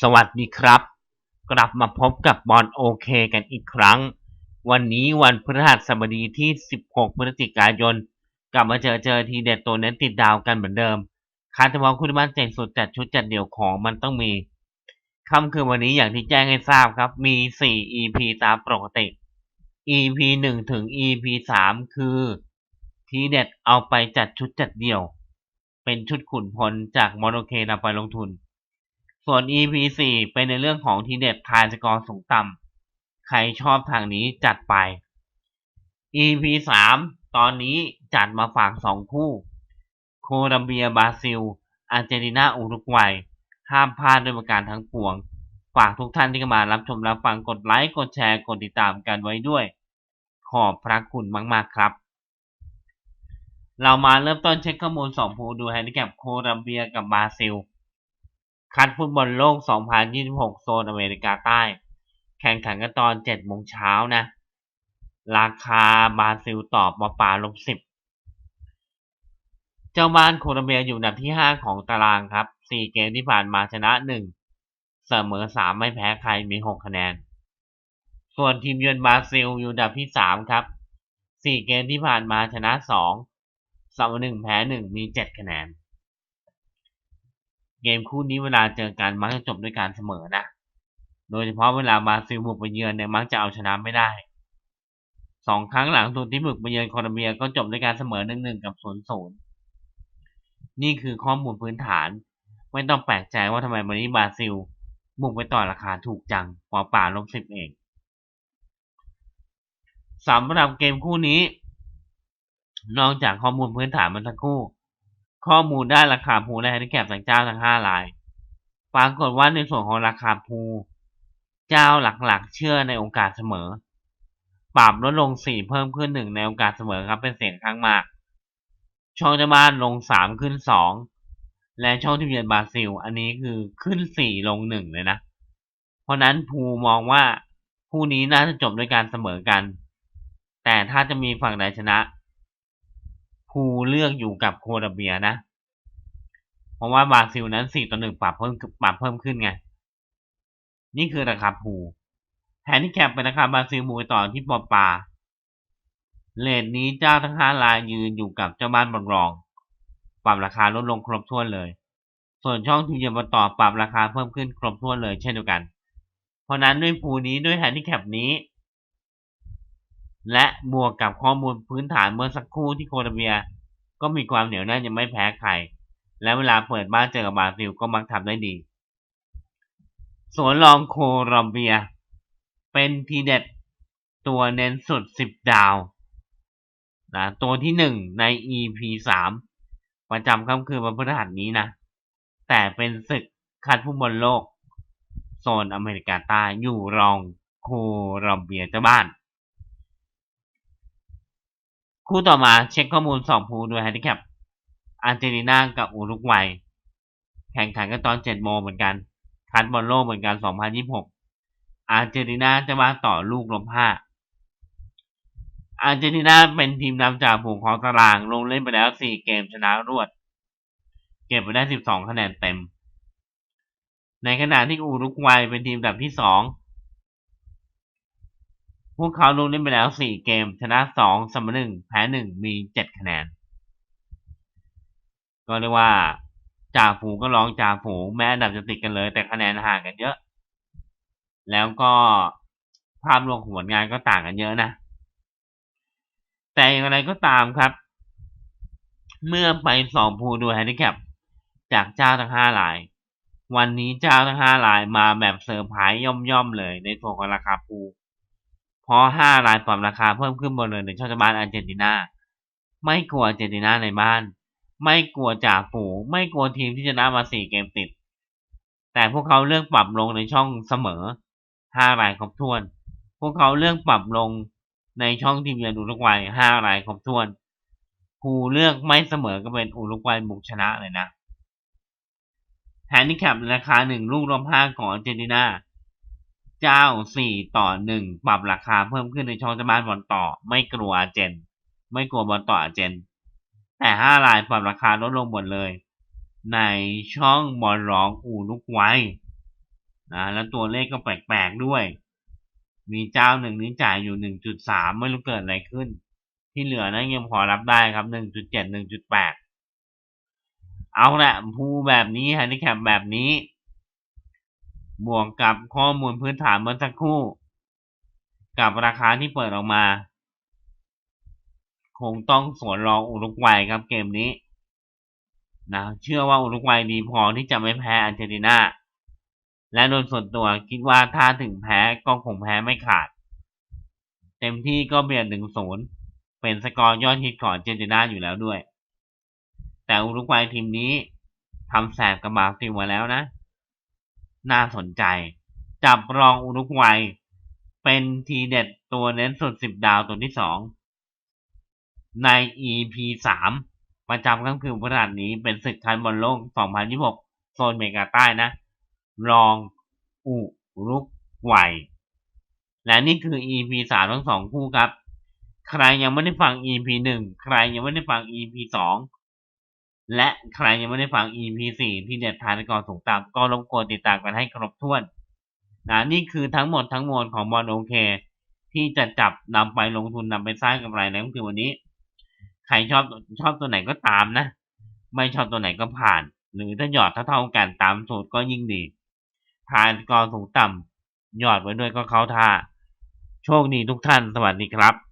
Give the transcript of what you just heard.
สวัสดีครับ กลับมาพบกับบอลโอเคกันอีกครั้ง วันนี้วันพฤหัสบดีที่ 16 พฤศจิกายน กลับมาเจอเจอทีเด็ดตัวเน้นติดดาวกันเหมือนเดิมคาร์ทวอลคุณบ้านเจ๋งสุดจัดชุดจัดเดี่ยวของมันต้องมีค่ำคืนวันนี้อย่างที่แจ้งให้ทราบครับ มี 4 EP ตามปกติ EP 1 ถึง EP 3 คือ ทีเด็ดเอาไปจัดชุดจัดเดี่ยว เป็นชุดขุนพลจากมอนโอเคนำไปลงทุน ส่วน EP 4 เป็นในเรื่องของทีเด็ดทายสกอร์สูงต่ำ ใครชอบทางนี้จัดไป EP 3 ตอนนี้จัดมาฝากสองคู่ โคลัมเบียบราซิล อาร์เจนตินาอุรุกวัย ห้ามพลาดด้วยประการทั้งปวง ฝากทุกท่านที่เข้ามารับชมรับฟังกดไลค์ กดแชร์ กดติดตามกันไว้ด้วย ขอบพระคุณมาก ๆ ครับ เรามาเริ่มต้นเช็คข้อมูล2ผู้ดูแฮนดิแคปโคลัมเบียกับบราซิล คัดฟุตบอลโลก 2026 โซนอเมริกาใต้ แข่งขันกันตอน 7 โมงเช้านะ ราคาบราซิลตอบมาป่าลบ10 เจ้าบ้านโคลัมเบียอยู่อันดับที่ 5 ของตารางครับ 4 เกมที่ผ่านมาชนะ 1 เสมอ 3 ไม่แพ้ใครมี 6 คะแนน ส่วนทีมเยือนบราซิลอยู่อันดับที่ 3 ครับ 4 เกมที่ผ่านมาชนะ 2 เสมอ 1 แพ้ 1 มี 7 คะแนน เกมคู่นี้เวลาเจอกันมักจะจบด้วยการเสมอนะ โดยเฉพาะเวลาบราซิลบุกไปเยือนเนี่ยมักจะเอาชนะไม่ได้สองครั้งหลังสุดที่บุกไปเยือนโคลอมเบียก็จบด้วยการเสมอ1-1กับ0-0นี่คือข้อมูลพื้นฐาน ไม่ต้องแปลกใจว่าทำไมวันนี้บราซิลบุกไปต่อราคาถูกจังกว่าป่าลบสิบเองสำหรับเกมคู่นี้ นอกจากข้อมูลพื้นฐานมันทั้งคู่ ข้อมูลได้ราคาภูและแฮนดิแคปจากเจ้าทั้งห้ารายปรากฏว่าในส่วนของราคาภูเจ้าหลักๆ เชื่อในโอกาสเสมอ ปรับลดลง4เพิ่มขึ้น1ในโอกาสเสมอครับเป็นเสียงข้างมากช่องเจ้าบ้านลง3ขึ้น2และช่องที่เยือนบราซิล อันนี้คือขึ้น4ลง1เลยนะ เพราะนั้นภูมองว่าคู่นี้น่าจะจบด้วยการเสมอกัน แต่ถ้าจะมีฝั่งใดชนะ ภูเลือกอยู่กับโคลอมเบียนะ เพราะว่าบราซิลนั้น4ต่อ1ปรับเพิ่มปรับเพิ่มขึ้นไง นี่คือราคาภูแฮนดิแคปเป็นราคาบราซิลมูไปต่อที่ปอปาเลทนี้เจ้าทั้ง5รายยืนอยู่กับเจ้าบ้านบอลรอง ปรับราคาลดลงครบถ้วนเลย ส่วนช่องทีมเยือนมาต่อปรับราคาเพิ่มขึ้นครบถ้วนเลยเช่นเดียวกัน เพราะนั้นด้วยภูนี้ด้วยแฮนดิแคปนี้ และบวกกับข้อมูลพื้นฐานเมื่อสักครู่ที่โคลอมเบีย ก็มีความเหนียวแน่นยังไม่แพ้ใคร และเวลาเปิดบ้านเจอกับบราซิลก็มักทำได้ดีสวนรองโคลอมเบีย เป็นทีเด็ดตัวเน้นสุด 10 ดาวนะตัวที่ 1 ใน EP 3 ประจำค่ำคืนวันพฤหัสนี้นะ แต่เป็นศึกคัดฟุตบอลโลก โซนอเมริกาใต้อยู่รองโคลอมเบียเจ้าบ้าน คู่ต่อมาเช็คข้อมูล2ภูโดยแฮนดิแคปอาร์เจนตินากับอุรุกวัย แข่งขันกันตอน7โมงเหมือนกัน คัดบอลโลกเหมือนกัน2026อาร์เจนตินาจะมาต่อลูกลบ5อาร์เจนตินาเป็นทีมนำจากผูกของตาราง ลงเล่นไปแล้ว4เกมชนะรวด เก็บไปได้12คะแนนเต็ม ในขณะที่อุรุกวัยเป็นทีมอันดับที่2พ วกเขาลงเล่นไปแล้ว 4 เกม ชนะ 2เสมอ1แพ้ 1 มี 7 คะแนน ก็เรียกว่าจ่าฝูงก็ร้องจ่าฝูงแม้อันดับจะติดกันเลย แต่คะแนนห่างกันเยอะ แล้วก็ภาพรวมของผลงานก็ต่างกันเยอะนะ แต่อย่างไรก็ตามครับ เมื่อไปสองภูดูแฮนดิแคปจากเจ้าทั้งห้าราย วันนี้เจ้าทั้งห้ารายมาแบบเซอร์ไพรส์ย่อมๆเลยในส่วนของราคาภู เพราะห้ารายปรับราคาเพิ่มขึ้นบนเลยในช่องบ้านอาร์เจนตินา ไม่กลัวอาร์เจนตินาในบ้าน ไม่กลัวจ่าฝูงไม่กลัวทีมที่ชนะมาสี่เกมติด แต่พวกเขาเลือกปรับลงในช่องเสมอห้ารายครบถ้วน พวกเขาเลือกปรับลงในช่องทีมเยือนอุรุกวัยห้ารายครบถ้วนภูเลือกไม่เสมอก็เป็นอุรุกวัยบุกชนะเลยนะแฮนดิแคปราคาหนึ่งลูกรวมห้าของอาร์เจนตินา เจ้าสี่ต่อหนึ่งปรับราคาเพิ่มขึ้นในช่องจ้าบ้านบอลต่อ ไม่กลัวอาเจน ไม่กลัวบอลต่ออาเจน แต่ห้ารายปรับราคาลดลงหมดเลย ในช่องบอลร้องอูรุกไว้นะแล้วตัวเลขก็แปลกๆด้วย มีเจ้าหนึ่งนี้จ่ายอยู่หนึ่งจุดสามไม่รู้เกิดอะไรขึ้น ที่เหลือนะยังพอรับได้ครับหนึ่งจุดเจ็ดหนึ่งจุดแปดเอาละภูแบบนี้ฮันดิแคปแบบนี้ บวกกับข้อมูลพื้นฐานเมื่อสักครู่ กับราคาที่เปิดออกมา คงต้องสวนรองอุรุกวัยครับเกมนี้นะเชื่อว่าอุรุกวัยดีพอที่จะไม่แพ้อาร์เจนตินาและโดยส่วนตัวคิดว่าถ้าถึงแพ้ก็คงแพ้ไม่ขาด เต็มที่ก็เบียดหนึ่งศูนย์เป็นสกอร์ยอดฮิตของอาร์เจนตินาอยู่แล้วด้วย แต่อุรุกวัยทีมนี้ทำแสบกับบราซิลมาแล้วนะ น่าสนใจ จับรองอุรุกวัย เป็นทีเด็ดตัวเน้นสุดสิบดาวตัวที่สองใน EP สามประจำค่ำคืนพฤหัสนี้เป็นศึกคันบอลโลก 2026 โซนเมกาใต้นะ รองอุรุกวัย และนี่คือ EP สามทั้งสองคู่ครับ ใครยังไม่ได้ฟัง EP หนึ่งใครยังไม่ได้ฟัง EP สอง และใครยังไม่ได้ฟัง EP สี่ที่เด็ดทานกรส่งตามก็รบกวนติดตามกันให้ครบถ้วนนะนี่คือทั้งหมดทั้งมวลของบอลโอเคที่จะจับนำไปลงทุนนำไปสร้างกำไรในคือวันนี้ ใครชอบชอบตัวไหนก็ตามนะ ไม่ชอบตัวไหนก็ผ่าน หรือถ้าหยอดเท่าๆกันตามสูตรก็ยิ่งดีทานกรสูงต่ำหยอดไว้ด้วยก็เข้าท่า โชคดีทุกท่านสวัสดีครับ